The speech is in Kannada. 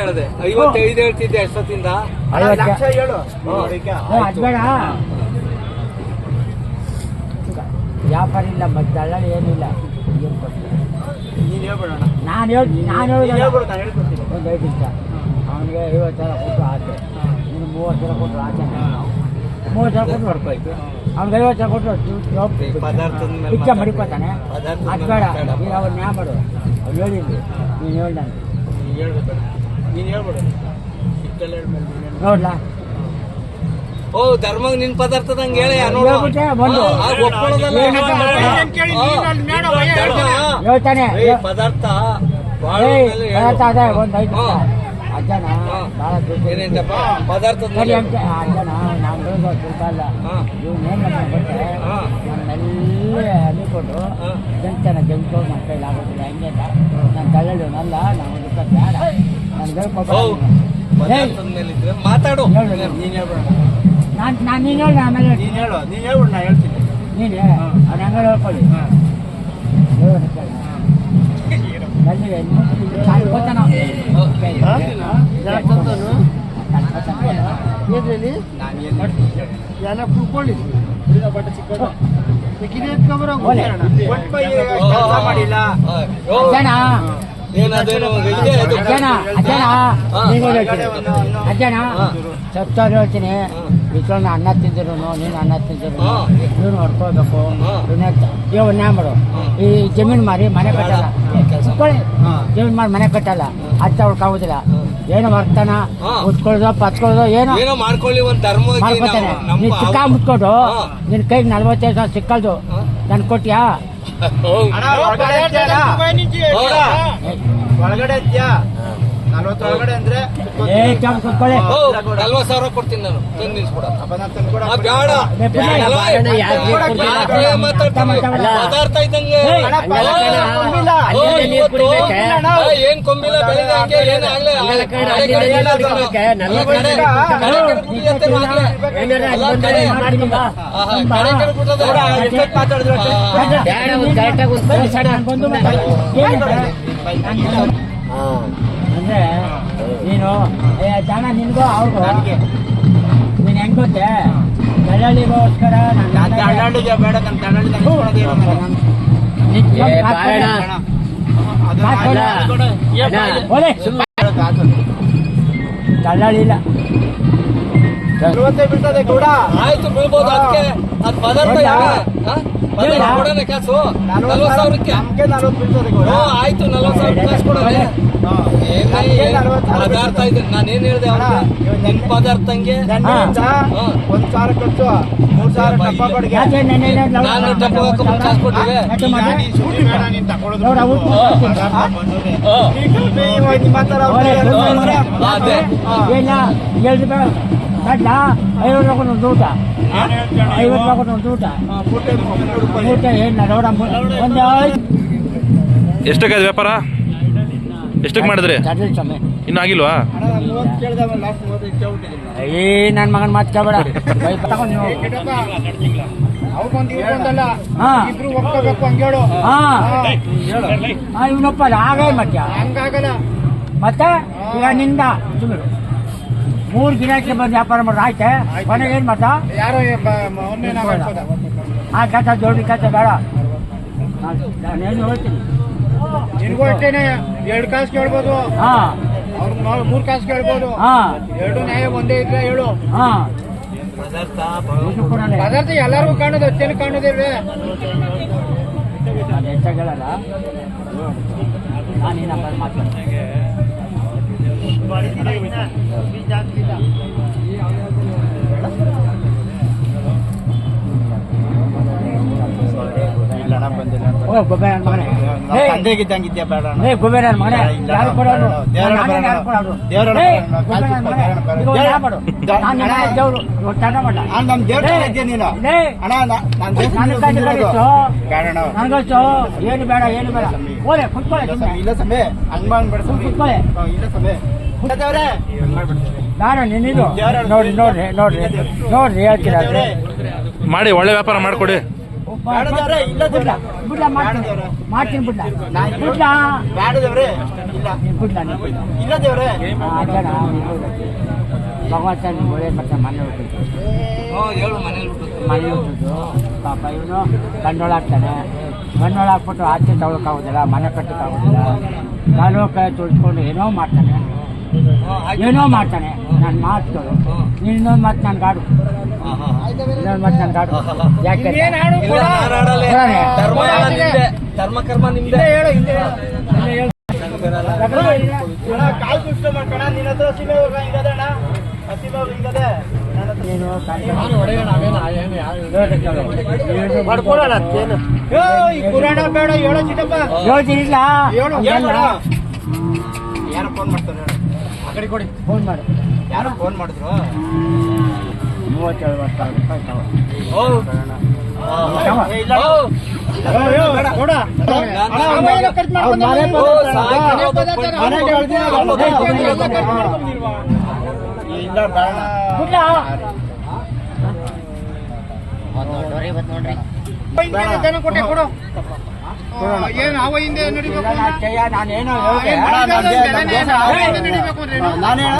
ಹೇಳಿದೆ. ಐವತ್ತೈದು ಹೇಳ್ತಿದ್ದೆ ಎಷ್ಟೊತ್ತಿಂದ ಲಕ್ಷ ಹೇಳು ವ್ಯಾಪಾರ ಇಲ್ಲ ಮತ್ತೆ ದಳ್ಳಾಳಿ ಏನಿಲ್ಲ. ಏನ್? ನೀನ್ ಹೇಳ್ಬಿಡೋಣ. ನಾನು ಹೇಳಿ ನಾನು ನೀನ್ ಹೇಳಿ ಹೇಳ್ಬಿಡು ನಾನು ಹೇಳ್ಕೊಡ್ತೀನಿ. ಒಂದು ಐದು ನಿಮಿಷ. ಅವನಿಗೆ ಐವತ್ತು ಸಾವಿರ ಕೊಟ್ಟರು ಆಚೆ. ನೀನು ಮೂವತ್ತು ಸಾವಿರ ಕೊಟ್ಟರು ಆಚೆ. ಮೂವತ್ತು ಸಾವಿರ ಕೊಟ್ಟು ಹೊಡ್ಕೋಯ್ತು ಅವ್ನಿಗೆ ಐವತ್ತು ಸಾವಿರ ಕೊಟ್ಟರು ಪಿಚ್ಚ ಮಡಿಕೋತಾನೆ. ಅದು ಬೇಡ. ನೀನು ಅವ್ರು ನ್ಯಾ ಮಾಡು. ಅವ್ರು ಹೇಳಿದ್ವಿ ನೀನು ಹೇಳ್ದಂಗೆ. ನೋಡ್ಲಾ? ಓ ಧರ್ಮಗ್ ನಿನ್ ಪದಾರ್ಥದಂಗ್ ಹೇಳಿ ಧರ್ಮ. ಹೇಳ್ತಾನೆ? ಪದಾರ್ಥ ಅಲ್ಲ. ಹಾ. ನನ್ನೆಲ್ಲ ಜಂತು ನನ್ನ ಕೈಲಿ ಆಗೋದಿಲ್ಲ ಹೆಂಗೆ ನಾನು ತಳ್ಳೋನಲ್ಲ ನಾವು ಮಾತಾಡು. ನೀನ್ ಹೇಳ್ಬಿಡೋಣ ನಾನು ನಾನು ನೀನು ಹೇಳಿ ಆಮೇಲೆ ನೀನು ಹೇಳು. ನೀನು ಹೇಳ್ಬಿಡು ನಾ ಹೇಳ್ತೀನಿ. ನೀನು ಅದು ಹಂಗೆ ಹೇಳ್ಕೊಳ್ಳಿ. ಎಲ್ಲ ಕುಡ್ಕೊಳ್ಳಿ ಮಾಡಿಲ್ಲ ಅಜ್ಜನ ಏನದೇನು ಇದೆ ಅದು ಅಜ್ಜನ. ಸತ್ತವ್ರು ಹೇಳ್ತೀನಿ. ಇಟ್ಕೊಂಡು ಅನ್ನ ತಿಂದಿರು ನೀನು ಅನ್ನ ತಿಂದಿರು ನೀನು ಇವನು ಹೊಡ್ಕೋಬೇಕು ಹಾ. ಇವ್ ನ್ಯಾ ಮಾಡು. ಈ ಜಮೀನು ಮಾರಿ ಮನೆ ಕಟ್ಟಲ್ಲ. ಜಮೀನು ಮಾಡಿ ಮನೆ ಕಟ್ಟಲ್ಲ. ಅತ್ತ ಉಳ್ಕಾಗೋದಿಲ್ಲ ಏನು ಮರ್ತಾನ ಹಾ. ಉತ್ಕೊಳ್ಳೋದು ಪತ್ಕೊಳ್ಳೋದು ಏನು? ಮಾಡ್ಕೊತಾನೆ ನೀನು ಚಿಕ್ಕ ಮುಟ್ಕೊಂಡು ಹಾ. ನಿನ್ನ ಕೈಗೆ ನಲ್ವತ್ತೈದು ಸಾವಿರ ಸಿಕ್ಕಲ್ದು. ನನ್ ಕೊಟ್ಯಾ? ಅಣ್ಣ, ಒಳಗಡೆ ಇದ್ಯಾ ನಲ್ವತ್ತು ಒಳಗಡೆ ಅಂದ್ರೆ ಸಾವಿರ ಕೊಡ್ತೀನಿ ನಾನು ತಂದು ನಿಲ್ಸ್ಬಿಡ ಬೇಡ. ಪದಾರ್ಥ ಇದ್ದಂಗೆ ಕೊಂಬಿಲ್ಲ. ಏನ್ ಏನ್ ಆಗ್ಲೇ ಮಾತಾಡಿದ್ರು ಅಂದ್ರೆ ನೀನು ಏ ಜನ ನಿನ್ಗೋ ಅವ್ರಿಗೂ ನನ್ಗೆ. ನೀನ್ ಹೆಂಗ್ ಗೊತ್ತೇ? ದಳ್ಳಾಳಿಗೋಸ್ಕರ ತಳ್ಳಾಳಿಗೆ ಬೇಡ. ಹೇಳೋದು ಆತು. ದಳ್ಳಾಳಿ ಇಲ್ಲ ಬಿಡ್ತದೆ ಕೂಡ. ಗೌಡ ಆಯ್ತು ಬೀಳ್ಬೋದು. ಅದಕ್ಕೆ ಅದ್ ಪದಾರ್ಥ ಆಯ್ತು ನಲ್ವತ್ ಸಾವಿರ ಕ್ಯಾಶ್ ನಮ್ಗೆ ಪದಾರ್ಥ ಬೀಳ್ತದೆ. ಇದೆ ನಾನೇನ್ ಹೇಳ್ದೆ ನಿನ್ ಪದಾರ್ಥಂಗೆ? ಒಂದ್ ಸಾವಿರ ಖರ್ಚು ಮೂರ್ ಸಾವಿರ ಡಬ್ಬ ಎಲ್ಲ ಲೌಡ ನಾನು ಡಬ್ಬ ಕಾಸು ಕೊಟ್ಟಿವೆ. ನಿಮ್ಮ ಹತ್ರ ದಡ್ಡ ಐವತ್ತು ರೂಪಾಯಿ ಒಂದು ಊಟ. ಐವತ್ತು ರೂಪಾಯಿ ಒಂದು ಊಟ. ಊಟ ಏನು ನೋಡ ಒಂದು ಐದು. ಎಷ್ಟಕ್ಕಾಯ್ತು ವ್ಯಾಪಾರ? ಎಷ್ಟಕ್ಕೆ ಮಾಡಿದ್ರಿ? ಕಡ್ಲಿ ಇನ್ನೂ ಆಗಿಲ್ವಾ. ಏ ನನ್ನ ಮಗನ ಮಾತು ಕೇಳಬೇಡ. ಇವನಪ್ಪ ಹಾಗೇ ಮತ್ತೆ ಹಂಗಾಗಲ್ಲ. ಮತ್ತೆ? ಈಗ ನಿಂದ. ಮೂರು ದಿನಕ್ಕೆ ಬಂದು ವ್ಯಾಪಾರ ಮಾಡೋದು ಆಯ್ತೆ? ಕೊನೆಗೆ ಏನು ಮಾಡ್ತಾ? ಯಾರೋ ಆ ಕಥ ಜೋಡಿ ಕಥ ಬೇಡ. ನಾನು- ನಾನೇನು ಹೇಳ್ತೀನಿ. ನಿನ್ಗೂ ಅಷ್ಟೇನೆ ಎರಡು ಕಾಸು ಕೇಳ್ಬೋದು. ಹಾ. ಮೂರು ಮೂರ್ ಕಾಸು ಕೇಳ್ಬೋದು. ಹಾ. ಎರಡು ನ್ಯಾಯ ಒಂದೇ ಇದ್ರೆ ಹೇಳು. ಹಾ. ಪದಾರ್ಥ ಎಲ್ಲರಿಗೂ ಕಾಣೋದು ಕಾಣೋದಿಲ್ವೇ ನಾನು ಹೆಚ್ಚಾಗಲ್ಲ ನಾನು ಏನಪ್ಪ ಮಾತಾಡ್ತೀನಿ ತಂದೆಗಿದ್ದಂಗಿದ್ಯಾ ಬೇಡ. ಏ ನನ್ನ ಮಗನೇ ಯಾರು ಬೇಡ, ದೇವ್ರನ್ನ ಯಾರು ಕೊಡೋದು ದೇವ್ರನ್ನ ನಾನು ಅಣ್ಣ. ದೇವ್ರು ಇದ್ಯಾ ನೀನು ಅಣ್ಣ ನಾನ್ ಅಣ್ಣ. ನನಗಷ್ಟು ಏನು ಬೇಡ ಏನು ಬೇಡ ಓಲೆ ಕುತ್ಕೊಳ್ಳಿ ಇಲ್ಲ ಸಮಯ ಹಂಗ್ ಮಾಡ್ಬೇಡ. ಕುತ್ಕೊಳ್ಳಿ ಇಲ್ಲ ಸಮಯ ಬೇಡ ನಿನ್ನಿದು. ನೋಡ್ರಿ ನೋಡ್ರಿ. ನೋಡ್ರಿ ನೋಡ್ರಿ ಹೇಳ್ತೀರಾ? ಮಾಡಿ ಒಳ್ಳೆ ವ್ಯಾಪಾರ ಮಾಡಿಕೊಡಿ. ಬೇಡ ದೇವ್ರೇ, ಇಲ್ಲ ದೇವ್ರೇ. ಬಿಡ್ಲ ಮಾಡ್ತೀನಿ. ಬಿಡ್ಲ. ನಾನ್ ಬಿಡ್ಲ? ಬೇಡ ದೇವ್ರೇ ಇಬ್ಬರು ನಾನು ಇಬ್ಬರು ಇಲ್ಲ ದೇವ್ರೆ ಅಜ್ಜನ ಭಗವಂತ ಒಳ್ಳೆ ಮತ್ತೆ ಮನೆ ಹುಟ್ಟಿದ್ದು. ಹ್ಞೂ ಹೇಳು ಮನೇಲಿ ಬಿಟ್ಟು ಮನೆ ಹುಟ್ಟಿದ್ದು. ಪಾಪ ಇವನು ಕಣ್ಣೊಳಾಗ್ತಾನೆ ಗಂಡೊಳಾಕ್ಬಿಟ್ಟು ಆಚೆ ತಗೊಳಕ್ಕಾಗೋದಿಲ್ಲ ಮನೆ ಕಟ್ಟಕ್ಕಾಗೋದಿಲ್ಲ. ಕಾಲು ಕೈ ತುಳಿಸ್ಕೊಂಡು ಏನೋ ಮಾಡ್ತಾನೆ. ಏನೋ ಮಾಡ್ತಾನೆ. ನನ್ನ ಮಾತುಗಳು ನೀನು ಇನ್ನೊಂದು ಮಾತು ನನ್ನ ಗಾಡು ಇನ್ನೊಂದು ಮಾತು ನನ್ನ ಗಾಡು ಯಾಕೆ ಇನ್ನೇನ್ ಆಡು ಇಲ್ಲ ಕೊಡ. ಆಡಲ್ಲ. ಧರ್ಮ ಕರ್ಮ ನಿಮ್ದೆ. ಹೇಳು ನೀನು ಬೇಡ ಹೇಳೋ ಚಿಕ್ಕಪ್ಪ. ಹೇಳ್ತೀನಿಲ್ಲ ಹೇಳು, ಏನ್ ಹೇಳು. ಫೋನ್ ಮಾಡ್ತಾರೆ ಕಡೆ ಕೊಡಿ ಫೋನ್ ಮಾಡು. ಯಾರೋ ಫೋನ್ ಮಾಡಿದ್ರು? ಮೂವತ್ತೇಳು ವರ್ಷ ರೂಪಾಯಿ ಏ, ಕೊಡ. ಏನೋ ಅವ ಹಿಂದೆ ನಡಿಬೇಕು ನಾನೇನೋ